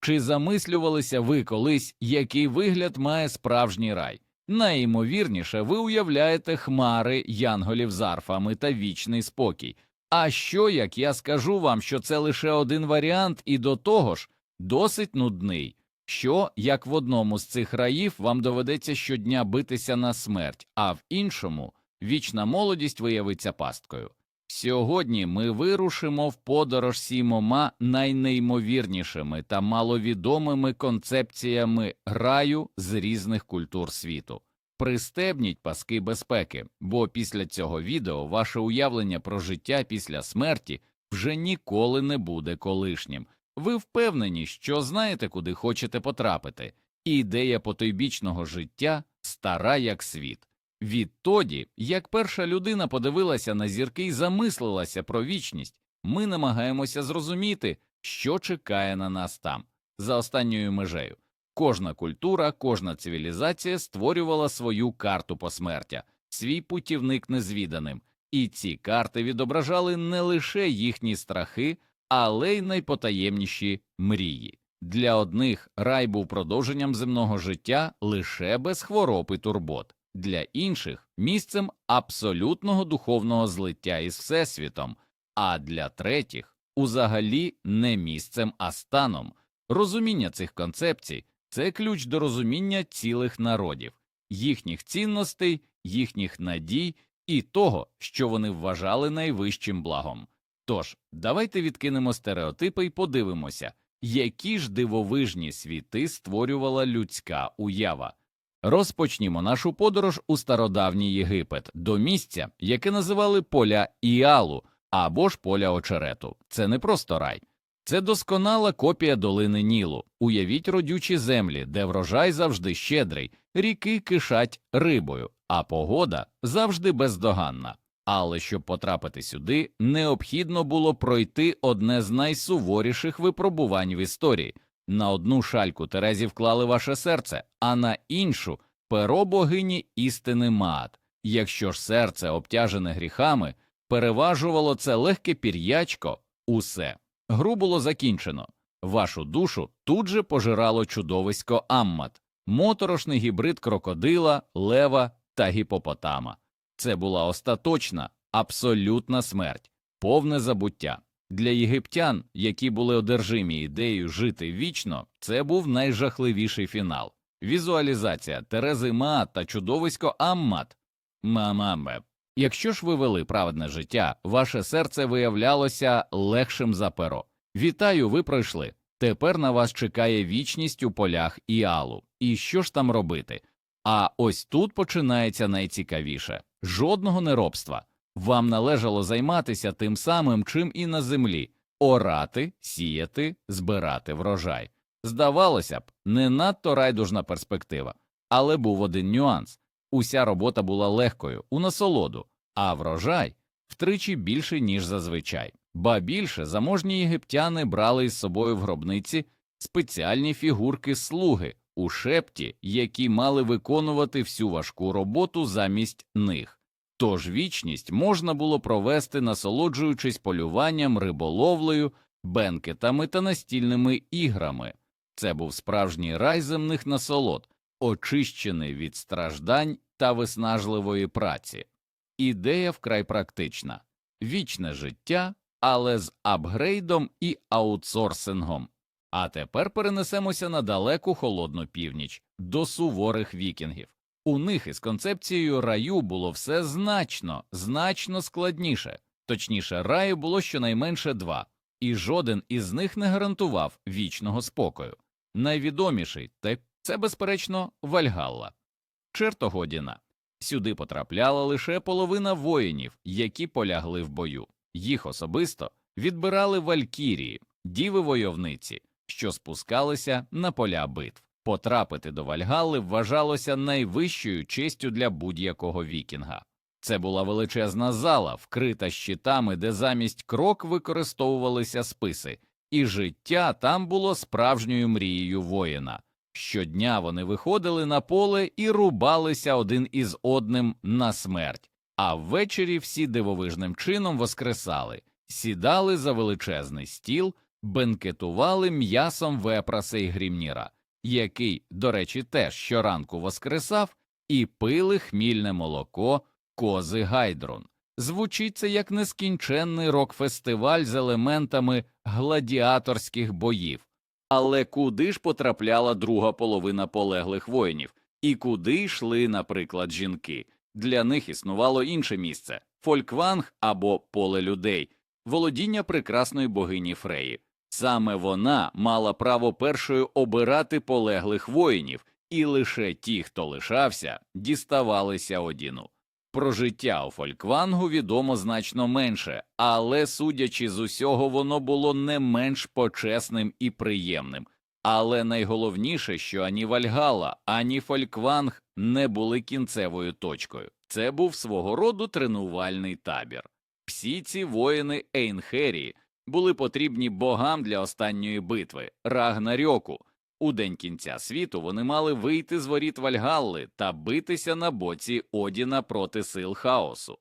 Чи замислювалися ви колись, який вигляд має справжній рай? Найімовірніше, ви уявляєте хмари янголів з арфами та вічний спокій. А що як я скажу вам, що це лише один варіант, і до того ж досить нудний? Що як в одному з цих раїв вам доведеться щодня битися на смерть, а в іншому вічна молодість виявиться пасткою? Сьогодні ми вирушимо в подорож сімома найнеймовірнішими та маловідомими концепціями раю з різних культур світу. Пристебніть паски безпеки, бо після цього відео ваше уявлення про життя після смерті вже ніколи не буде колишнім. Ви впевнені, що знаєте, куди хочете потрапити, ідея потойбічного життя стара як світ. Відтоді, як перша людина подивилася на зірки і замислилася про вічність, ми намагаємося зрозуміти, що чекає на нас там, за останньою межею. Кожна культура, кожна цивілізація створювала свою карту посмертя, свій путівник незвіданим, і ці карти відображали не лише їхні страхи, але й найпотаємніші мрії. Для одних рай був продовженням земного життя лише без хвороб і турбот, для інших місцем абсолютного духовного злиття із Всесвітом, а для третіх узагалі не місцем, а станом. Розуміння цих концепцій це ключ до розуміння цілих народів, їхніх цінностей, їхніх надій і того, що вони вважали найвищим благом. Тож, давайте відкинемо стереотипи і подивимося, які ж дивовижні світи створювала людська уява. Розпочнімо нашу подорож у стародавній Єгипет до місця, яке називали поля Іалу або ж поля очерету. Це не просто рай, це досконала копія долини Нілу. Уявіть родючі землі, де врожай завжди щедрий, ріки кишать рибою, а погода завжди бездоганна. Але щоб потрапити сюди, необхідно було пройти одне з найсуворіших випробувань в історії. На одну шальку Терезі вклали ваше серце, а на іншу перо богині істини Маат. Якщо ж серце, обтяжене гріхами, переважувало це легке пір'ячко, усе. Гру було закінчено. Вашу душу тут же пожирало чудовисько Аммат, моторошний гібрид крокодила, лева та гіпопотама. Це була остаточна, абсолютна смерть, повне забуття. Для єгиптян, які були одержимі ідеєю жити вічно, це був найжахливіший фінал. Візуалізація Терези Маат та чудовисько Аммат. Мамамбе. Якщо ж ви вели праведне життя, ваше серце виявлялося легшим за перо. Вітаю, ви пройшли. Тепер на вас чекає вічність у полях Іалу. І що ж там робити? А ось тут починається найцікавіше жодного неробства. Вам належало займатися тим самим, чим і на землі орати, сіяти, збирати врожай. Здавалося б, не надто райдужна перспектива, але був один нюанс уся робота була легкою, у насолоду, а врожай втричі більше, ніж зазвичай. Ба більше заможні єгиптяни брали із собою в гробниці спеціальні фігурки слуги у шепті, які мали виконувати всю важку роботу замість них. Тож вічність можна було провести, насолоджуючись полюванням, риболовлею, бенкетами та настільними іграми. Це був справжній рай земних насолод, очищений від страждань та виснажливої праці. Ідея вкрай практична вічне життя, але з апгрейдом і аутсорсингом. А тепер перенесемося на далеку холодну північ до суворих вікінгів. У них із концепцією раю було все значно, значно складніше. Точніше, раю було щонайменше два, і жоден із них не гарантував вічного спокою. Найвідоміший це, безперечно, Вальгалла. Чертогодіна. Сюди потрапляла лише половина воїнів, які полягли в бою. Їх особисто відбирали валькірії, діви войовниці, що спускалися на поля битв. Потрапити до Вальгалли вважалося найвищою честю для будь-якого вікінга. Це була величезна зала, вкрита щитами, де замість крок використовувалися списи, і життя там було справжньою мрією воїна. Щодня вони виходили на поле і рубалися один із одним на смерть, а ввечері всі дивовижним чином воскресали, сідали за величезний стіл, бенкетували м'ясом вепраса і грімніра, який, до речі, теж щоранку воскресав, і пили хмільне молоко кози Гайдрон. Звучить це як нескінченний рок-фестиваль з елементами гладіаторських боїв. Але куди ж потрапляла друга половина полеглих воїнів, і куди йшли, наприклад, жінки? Для них існувало інше місце фолькванг або поле людей, володіння прекрасної богині Фреї. Саме вона мала право першою обирати полеглих воїнів, і лише ті, хто лишався, діставалися Одіну. Про життя у Фольквангу відомо значно менше, але, судячи з усього, воно було не менш почесним і приємним. Але найголовніше, що ані Вальгала, ані Фолькванг не були кінцевою точкою. Це був свого роду тренувальний табір. Всі ці воїни Ейнхерії були потрібні богам для останньої битви Рагнарьоку. У день кінця світу вони мали вийти з воріт Вальгалли та битися на боці Одіна проти сил хаосу.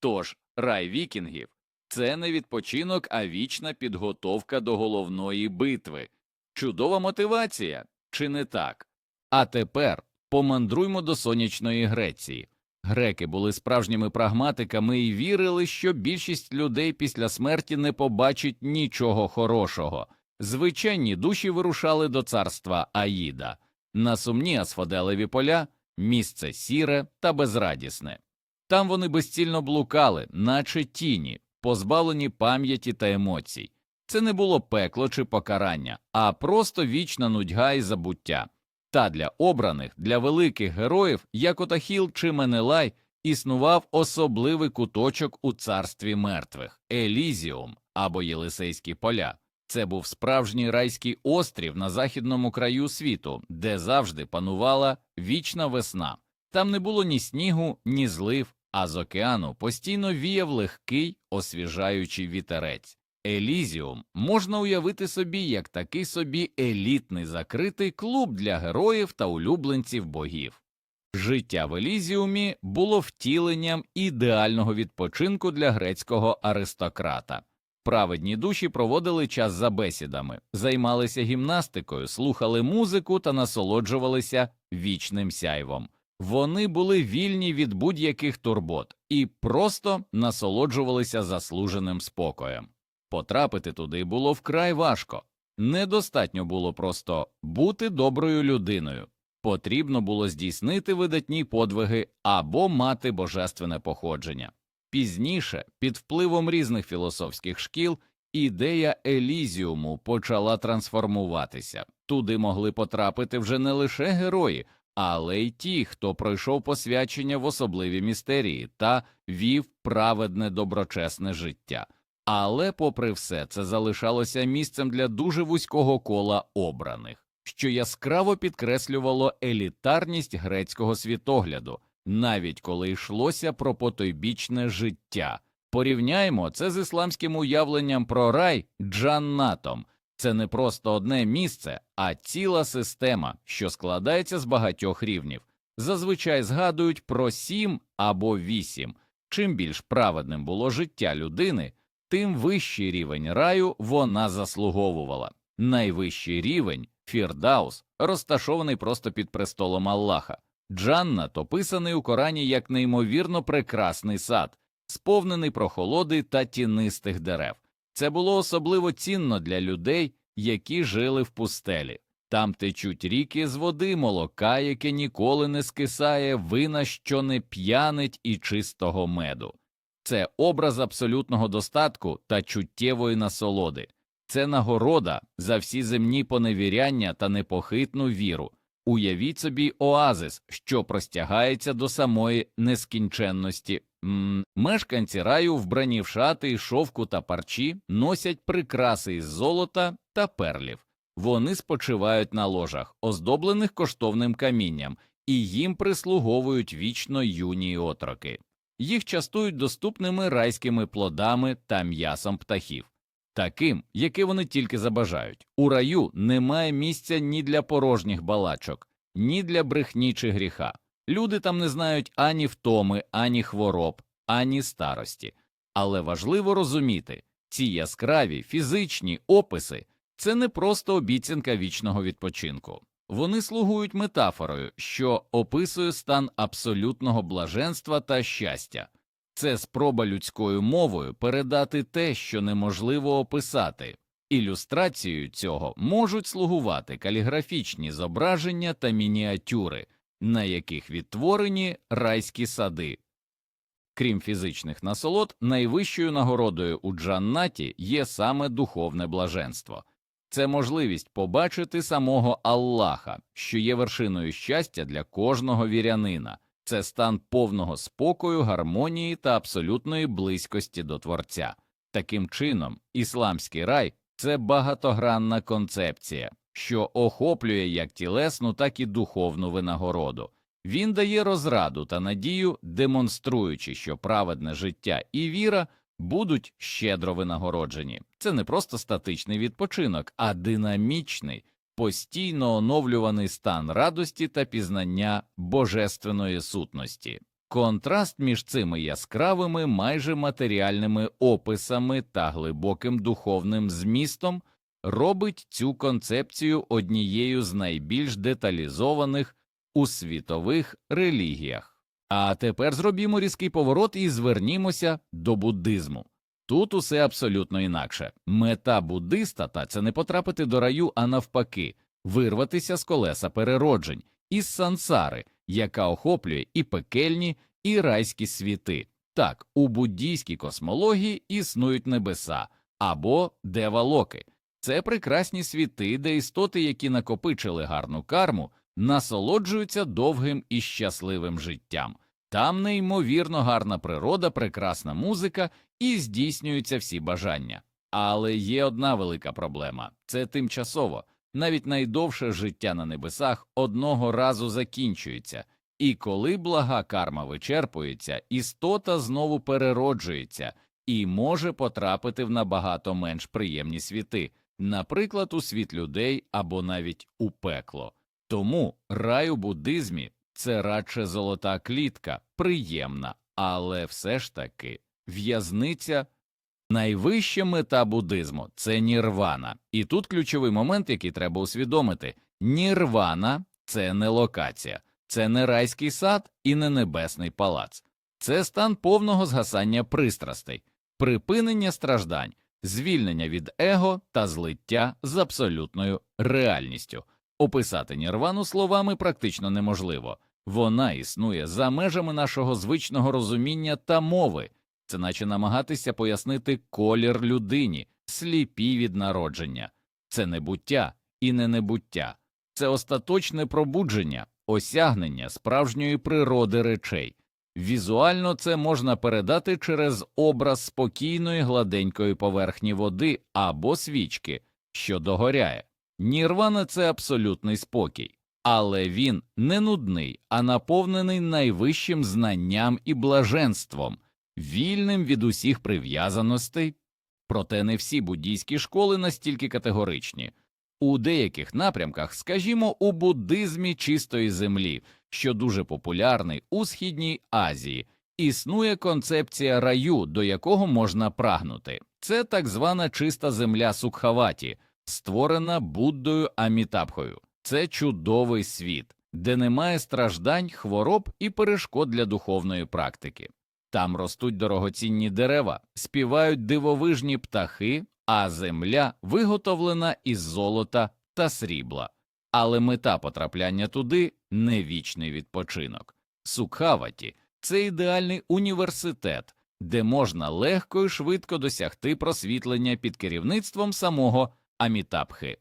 Тож рай вікінгів це не відпочинок, а вічна підготовка до головної битви. Чудова мотивація, чи не так? А тепер помандруймо до сонячної Греції. Греки були справжніми прагматиками і вірили, що більшість людей після смерті не побачить нічого хорошого. Звичайні душі вирушали до царства Аїда, на сумні асфоделеві поля, місце сіре та безрадісне. Там вони безцільно блукали, наче тіні, позбавлені пам'яті та емоцій. Це не було пекло чи покарання, а просто вічна нудьга і забуття. Та для обраних, для великих героїв, як Отахіл чи Менелай, існував особливий куточок у царстві мертвих Елізіум або Єлисейські поля. Це був справжній райський острів на західному краю світу, де завжди панувала вічна весна. Там не було ні снігу, ні злив, а з океану постійно віяв легкий, освіжаючий вітерець. Елізіум можна уявити собі як такий собі елітний закритий клуб для героїв та улюбленців богів. Життя в Елізіумі було втіленням ідеального відпочинку для грецького аристократа. Праведні душі проводили час за бесідами, займалися гімнастикою, слухали музику та насолоджувалися вічним сяйвом. Вони були вільні від будь-яких турбот і просто насолоджувалися заслуженим спокоєм. Потрапити туди було вкрай важко. Недостатньо було просто бути доброю людиною. Потрібно було здійснити видатні подвиги або мати божественне походження. Пізніше, під впливом різних філософських шкіл, ідея Елізіуму почала трансформуватися. Туди могли потрапити вже не лише герої, але й ті, хто пройшов посвячення в особливі містерії та вів праведне доброчесне життя. Але, попри все, це залишалося місцем для дуже вузького кола обраних, що яскраво підкреслювало елітарність грецького світогляду, навіть коли йшлося про потойбічне життя. Порівняємо це з ісламським уявленням про рай джаннатом. Це не просто одне місце, а ціла система, що складається з багатьох рівнів. Зазвичай згадують про сім або вісім. Чим більш праведним було життя людини, тим вищий рівень раю вона заслуговувала. Найвищий рівень Фірдаус, розташований просто під престолом Аллаха. Джаннат описаний у Корані як неймовірно прекрасний сад, сповнений прохолоди та тінистих дерев. Це було особливо цінно для людей, які жили в пустелі. Там течуть ріки з води, молока, яке ніколи не скисає, вина, що не п'янить, і чистого меду. Це образ абсолютного достатку та чуттєвої насолоди, це нагорода за всі земні поневіряння та непохитну віру. Уявіть собі оазис, що простягається до самої нескінченності. М мешканці раю, вбрані в шати, шовку та парчі, носять прикраси із золота та перлів. Вони спочивають на ложах, оздоблених коштовним камінням, і їм прислуговують вічно юні отроки. Їх частують доступними райськими плодами та м'ясом птахів, таким, яке вони тільки забажають. У раю немає місця ні для порожніх балачок, ні для брехні чи гріха. Люди там не знають ані втоми, ані хвороб, ані старості. Але важливо розуміти Ці яскраві фізичні описи це не просто обіцянка вічного відпочинку. Вони слугують метафорою, що описує стан абсолютного блаженства та щастя. Це спроба людською мовою передати те, що неможливо описати. Ілюстрацією цього можуть слугувати каліграфічні зображення та мініатюри, на яких відтворені райські сади. Крім фізичних насолод, найвищою нагородою у Джаннаті є саме духовне блаженство. Це можливість побачити самого Аллаха, що є вершиною щастя для кожного вірянина, це стан повного спокою, гармонії та абсолютної близькості до Творця. Таким чином, ісламський рай це багатогранна концепція, що охоплює як тілесну, так і духовну винагороду. Він дає розраду та надію, демонструючи, що праведне життя і віра будуть щедро винагороджені. Це не просто статичний відпочинок, а динамічний, постійно оновлюваний стан радості та пізнання божественної сутності. Контраст між цими яскравими, майже матеріальними описами та глибоким духовним змістом робить цю концепцію однією з найбільш деталізованих у світових релігіях. А тепер зробімо різкий поворот і звернімося до буддизму. Тут усе абсолютно інакше. Мета буддиста та це не потрапити до раю, а навпаки, вирватися з колеса перероджень із сансари, яка охоплює і пекельні, і райські світи. Так, у буддійській космології існують небеса або девалоки. Це прекрасні світи, де істоти, які накопичили гарну карму, насолоджуються довгим і щасливим життям. Там неймовірно гарна природа, прекрасна музика і здійснюються всі бажання. Але є одна велика проблема це тимчасово. Навіть найдовше життя на небесах одного разу закінчується, і коли блага карма вичерпується, істота знову перероджується і може потрапити в набагато менш приємні світи, наприклад, у світ людей або навіть у пекло. Тому рай у буддизмі це радше золота клітка, приємна, але все ж таки в'язниця. Найвища мета буддизму це нірвана, і тут ключовий момент, який треба усвідомити: нірвана це не локація, це не райський сад і не небесний палац, це стан повного згасання пристрастей, припинення страждань, звільнення від его та злиття з абсолютною реальністю. Описати нірвану словами практично неможливо, вона існує за межами нашого звичного розуміння та мови. Це наче намагатися пояснити колір людині, сліпі від народження, це небуття і не небуття, це остаточне пробудження, осягнення справжньої природи речей. Візуально це можна передати через образ спокійної гладенької поверхні води або свічки, що догоряє. Нірвана це абсолютний спокій, але він не нудний, а наповнений найвищим знанням і блаженством вільним від усіх прив'язаностей, проте не всі буддійські школи настільки категоричні. У деяких напрямках, скажімо, у буддизмі чистої землі, що дуже популярний у Східній Азії, існує концепція раю, до якого можна прагнути. Це так звана чиста земля Сукхаваті, створена Буддою Амітабхою. Це чудовий світ, де немає страждань, хвороб і перешкод для духовної практики. Там ростуть дорогоцінні дерева, співають дивовижні птахи, а земля виготовлена із золота та срібла. Але мета потрапляння туди не вічний відпочинок. Сукхаваті це ідеальний університет, де можна легко і швидко досягти просвітлення під керівництвом самого Амітабхи.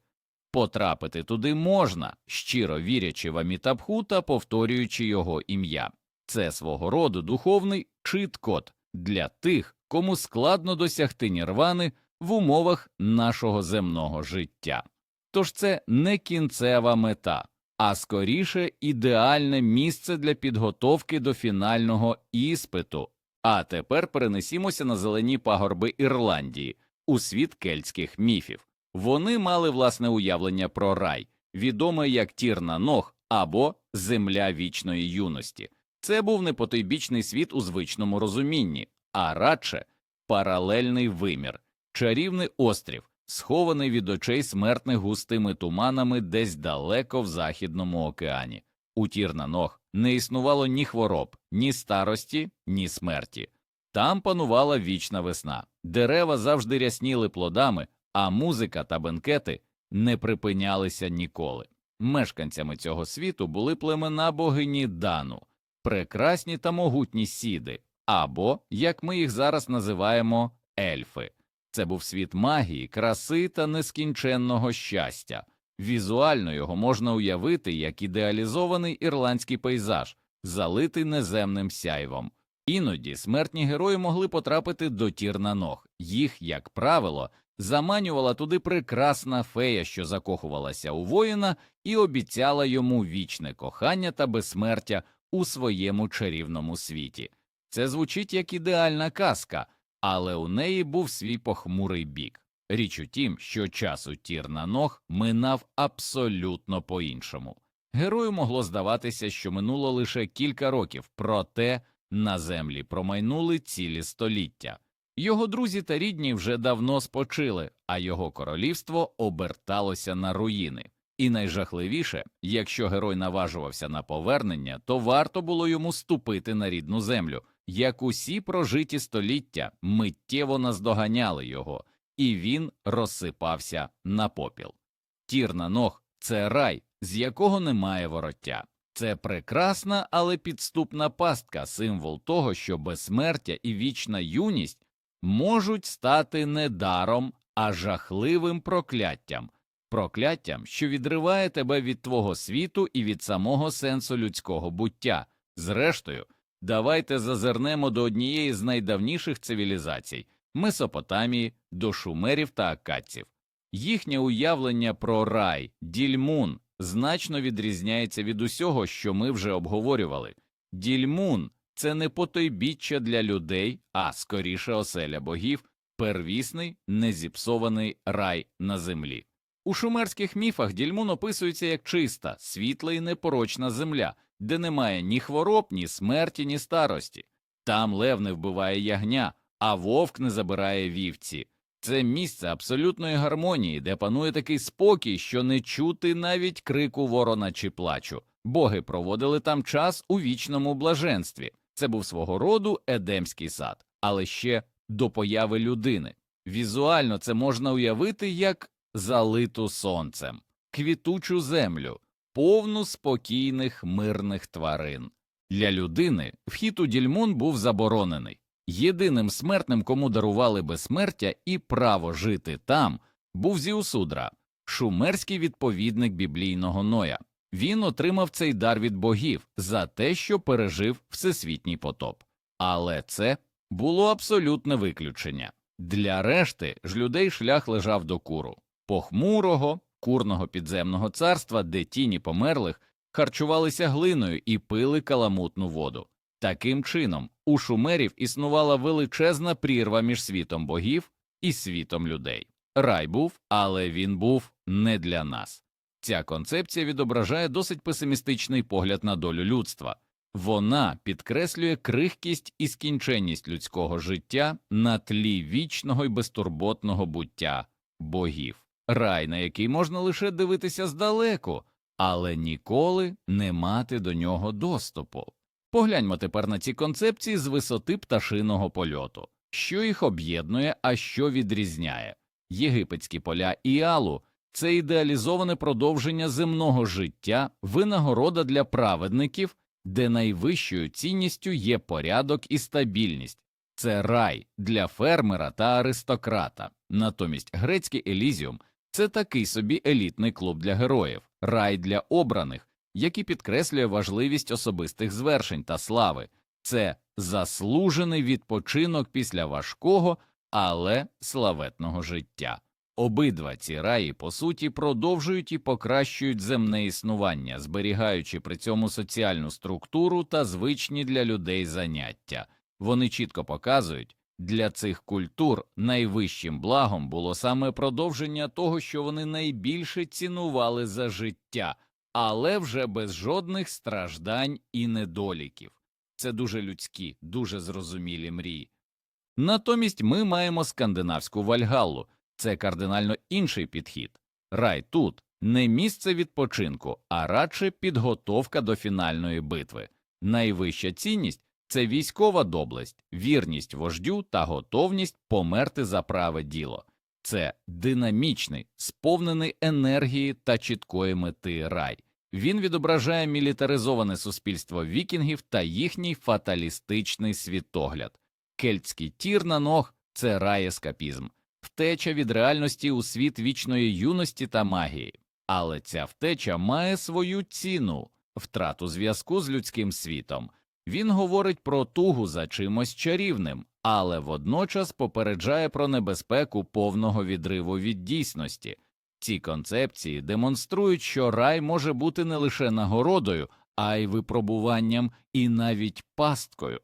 Потрапити туди можна, щиро вірячи в Амітабху та повторюючи його ім'я. Це свого роду духовний чит-код для тих, кому складно досягти нірвани в умовах нашого земного життя. Тож це не кінцева мета, а скоріше ідеальне місце для підготовки до фінального іспиту. А тепер перенесімося на зелені пагорби Ірландії у світ кельтських міфів. Вони мали власне уявлення про рай, відоме як Тірна Ног або Земля вічної юності. Це був не потойбічний світ у звичному розумінні, а радше паралельний вимір, чарівний острів, схований від очей смертних густими туманами десь далеко в Західному океані. У Тірнанох не існувало ні хвороб, ні старості, ні смерті. Там панувала вічна весна, дерева завжди рясніли плодами, а музика та бенкети не припинялися ніколи. Мешканцями цього світу були племена богині Дану, прекрасні та могутні сіди, або, як ми їх зараз називаємо, ельфи. Це був світ магії, краси та нескінченного щастя. Візуально його можна уявити як ідеалізований ірландський пейзаж, залитий неземним сяйвом. Іноді смертні герої могли потрапити до Тірнаног. Їх, як правило, заманювала туди прекрасна фея, що закохувалася у воїна і обіцяла йому вічне кохання та безсмертя у своєму чарівному світі. Це звучить як ідеальна казка, але у неї був свій похмурий бік. Річ у тім, що час у Тірнаног минав абсолютно по-іншому. Герою могло здаватися, що минуло лише кілька років, проте на землі промайнули цілі століття. Його друзі та рідні вже давно спочили, а його королівство оберталося на руїни. І найжахливіше, якщо герой наважувався на повернення, то варто було йому ступити на рідну землю, як усі прожиті століття миттєво наздоганяли його, і він розсипався на попіл. Тірна ног це рай, з якого немає вороття. Це прекрасна, але підступна пастка, символ того, що безсмертя і вічна юність можуть стати не даром, а жахливим прокляттям, прокляттям, що відриває тебе від твого світу і від самого сенсу людського буття. Зрештою, давайте зазирнемо до однієї з найдавніших цивілізацій Месопотамії, до шумерів та акадців. Їхнє уявлення про рай, дільмун значно відрізняється від усього, що ми вже обговорювали. Дільмун це не потойбіччя для людей, а скоріше оселя богів, первісний, незіпсований рай на землі. У шумерських міфах дільмун описується як чиста, світла і непорочна земля, де немає ні хвороб, ні смерті, ні старості. Там лев не вбиває ягня, а вовк не забирає вівці. Це місце абсолютної гармонії, де панує такий спокій, що не чути навіть крику ворона чи плачу. Боги проводили там час у вічному блаженстві. Це був свого роду едемський сад, але ще до появи людини. Візуально це можна уявити як залиту сонцем, квітучу землю, повну спокійних мирних тварин. Для людини вхід у дільмун був заборонений. Єдиним смертним, кому дарували безсмертя і право жити там, був Зіусудра, шумерський відповідник біблійного Ноя. Він отримав цей дар від богів за те, що пережив всесвітній потоп. Але це було абсолютне виключення. Для решти ж людей шлях лежав до куру, похмурого, курного підземного царства, де тіні померлих харчувалися глиною і пили каламутну воду. Таким чином, у шумерів існувала величезна прірва між світом богів і світом людей. Рай був, але він був не для нас. Ця концепція відображає досить песимістичний погляд на долю людства. Вона підкреслює крихкість і скінченність людського життя на тлі вічного і безтурботного буття богів, рай, на який можна лише дивитися здалеку, але ніколи не мати до нього доступу. Погляньмо тепер на ці концепції з висоти пташиного польоту, що їх об'єднує, а що відрізняє. Єгипетські поля Іалу це ідеалізоване продовження земного життя, винагорода для праведників, де найвищою цінністю є порядок і стабільність. Це рай для фермера та аристократа. Натомість грецький елізіум це такий собі елітний клуб для героїв, рай для обраних, який підкреслює важливість особистих звершень та слави. Це заслужений відпочинок після важкого, але славетного життя. Обидва ці раї, по суті, продовжують і покращують земне існування, зберігаючи при цьому соціальну структуру та звичні для людей заняття. Вони чітко показують, для цих культур найвищим благом було саме продовження того, що вони найбільше цінували за життя, але вже без жодних страждань і недоліків. Це дуже людські, дуже зрозумілі мрії. Натомість ми маємо скандинавську Вальгаллу. Це кардинально інший підхід. Рай тут не місце відпочинку, а радше підготовка до фінальної битви. Найвища цінність це військова доблесть, вірність вождю та готовність померти за праве діло. Це динамічний, сповнений енергії та чіткої мети рай. Він відображає мілітаризоване суспільство вікінгів та їхній фаталістичний світогляд. Кельтський тір на ног це рай ескапізм, втеча від реальності у світ вічної юності та магії. Але ця втеча має свою ціну втрату зв'язку з людським світом. Він говорить про тугу за чимось чарівним, але водночас попереджає про небезпеку повного відриву від дійсності. Ці концепції демонструють, що рай може бути не лише нагородою, а й випробуванням і навіть пасткою.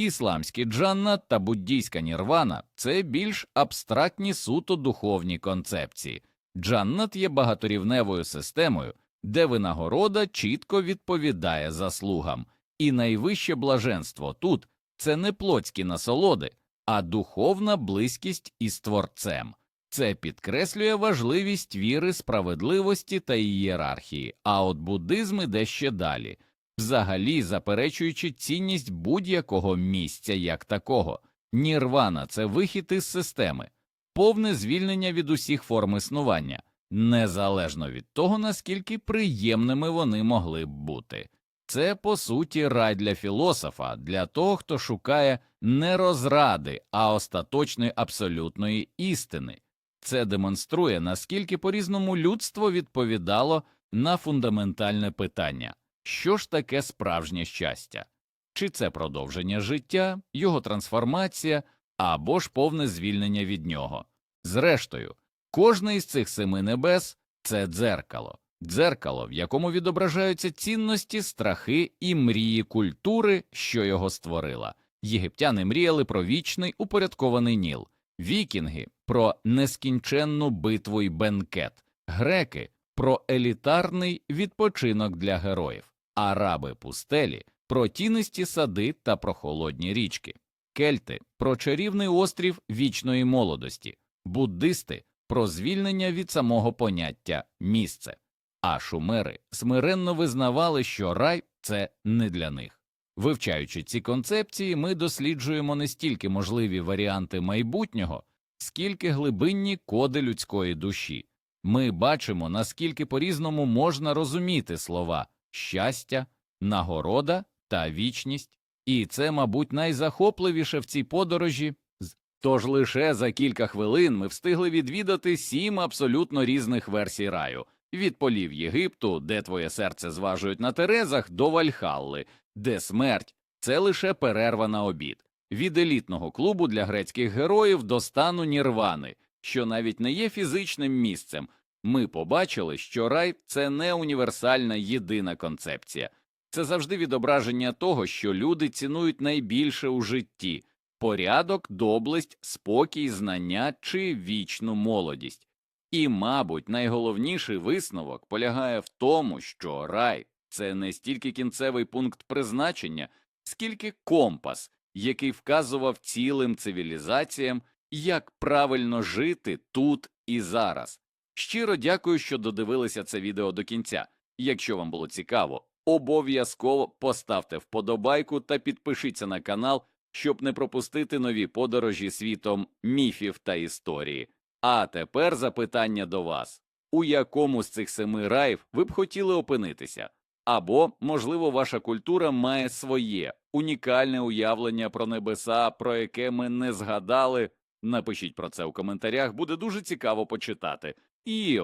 Ісламські джаннат та буддійська нірвана це більш абстрактні суто духовні концепції. Джаннат є багаторівневою системою, де винагорода чітко відповідає заслугам, і найвище блаженство тут це не плотські насолоди, а духовна близькість із Творцем. Це підкреслює важливість віри, справедливості та ієрархії, а от буддизм іде ще далі, взагалі заперечуючи цінність будь-якого місця як такого. Нірвана це вихід із системи, повне звільнення від усіх форм існування, незалежно від того, наскільки приємними вони могли б бути. Це по суті рай для філософа, для того, хто шукає не розради, а остаточної абсолютної істини. Це демонструє, наскільки по різному людство відповідало на фундаментальне питання що ж таке справжнє щастя? Чи це продовження життя, його трансформація або ж повне звільнення від нього? Зрештою, кожне із цих семи небес це дзеркало, дзеркало, в якому відображаються цінності, страхи і мрії культури, що його створила. Єгиптяни мріяли про вічний упорядкований ніл, вікінги про нескінченну битву й бенкет, греки про елітарний відпочинок для героїв, араби пустелі про тінисті сади та прохолодні річки, кельти про чарівний острів вічної молодості, буддисти про звільнення від самого поняття місце, а шумери смиренно визнавали, що рай це не для них. Вивчаючи ці концепції, ми досліджуємо не стільки можливі варіанти майбутнього, скільки глибинні коди людської душі. Ми бачимо, наскільки по-різному можна розуміти слова щастя, нагорода та вічність, і це, мабуть, найзахопливіше в цій подорожі. Тож лише за кілька хвилин ми встигли відвідати сім абсолютно різних версій раю від полів Єгипту, де твоє серце зважують на терезах, до Вальхалли, де смерть це лише перерва на обід, від елітного клубу для грецьких героїв до стану Нірвани, що навіть не є фізичним місцем. Ми побачили, що рай це не універсальна єдина концепція, це завжди відображення того, що люди цінують найбільше у житті порядок, доблесть, спокій, знання чи вічну молодість. І, мабуть, найголовніший висновок полягає в тому, що рай це не стільки кінцевий пункт призначення, скільки компас, який вказував цілим цивілізаціям, як правильно жити тут і зараз. Щиро дякую, що додивилися це відео до кінця. Якщо вам було цікаво, обов'язково поставте вподобайку та підпишіться на канал, щоб не пропустити нові подорожі світом міфів та історії. А тепер запитання до вас: у якому з цих семи раїв ви б хотіли опинитися? Або, можливо, ваша культура має своє унікальне уявлення про небеса, про яке ми не згадали. Напишіть про це у коментарях, буде дуже цікаво почитати. І